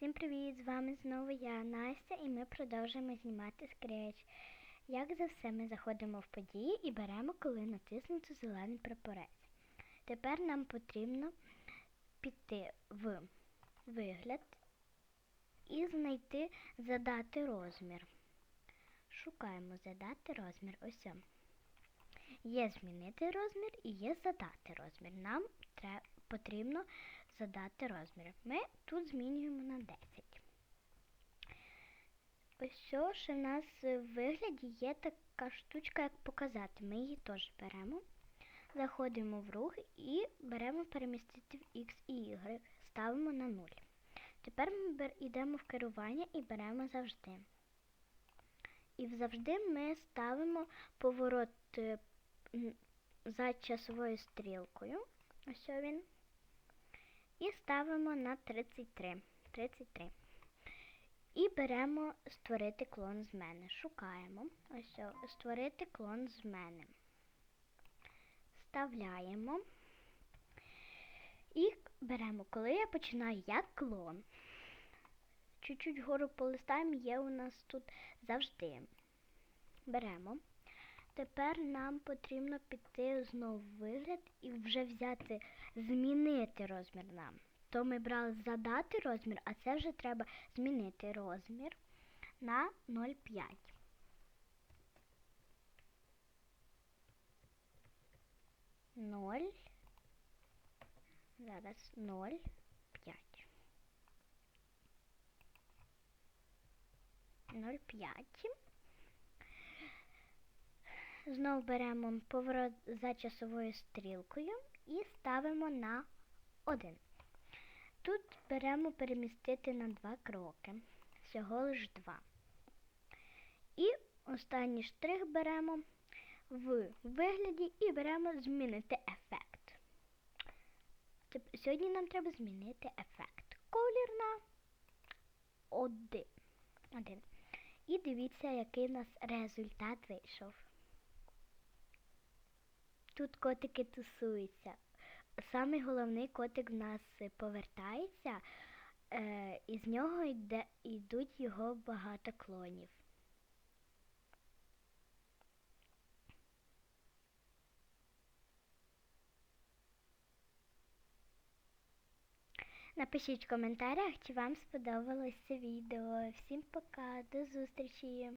Всім привіт! З вами знову я, Настя, і ми продовжуємо знімати скреч. Як за все, ми заходимо в події і беремо, коли натиснути зелений прапорець. Тепер нам потрібно піти в вигляд і знайти задати розмір. Шукаємо задати розмір. Ось. Є змінити розмір і є задати розмір. Нам потрібно задати розмір. Ми тут змінюємо на 10. Ось що у нас в вигляді є така штучка, як показати. Ми її теж беремо. Заходимо в рух і беремо перемістити в X і Y. Ставимо на 0. Тепер ми йдемо в керування і беремо завжди. І завжди ми ставимо поворот е, за часовою стрілкою. Ось він. І ставимо на 33. 33. І беремо створити клон з мене. Шукаємо. Ось створити клон з мене. Вставляємо. І беремо, коли я починаю як клон. Чуть-чуть вгору полистаємо, є у нас тут завжди. Беремо. Тепер нам потрібно піти знову в вигляд і вже взяти, змінити розмір нам. То ми брали задати розмір, а це вже треба змінити розмір на 0,5. Ноль. Зараз 0,5. 0,5. Знову беремо поворот за часовою стрілкою і ставимо на 1. Тут беремо перемістити на 2 кроки. Всього лиш 2. І останній штрих беремо в вигляді і беремо змінити ефект. Теп- Сьогодні нам треба змінити ефект. Колір на 1. 1. І дивіться, який у нас результат вийшов. Тут котики тусуються. Самий головний котик в нас повертається, е, і з нього йде, йдуть його багато клонів. Напишіть в коментарях, чи вам сподобалось це відео. Всім пока, до зустрічі!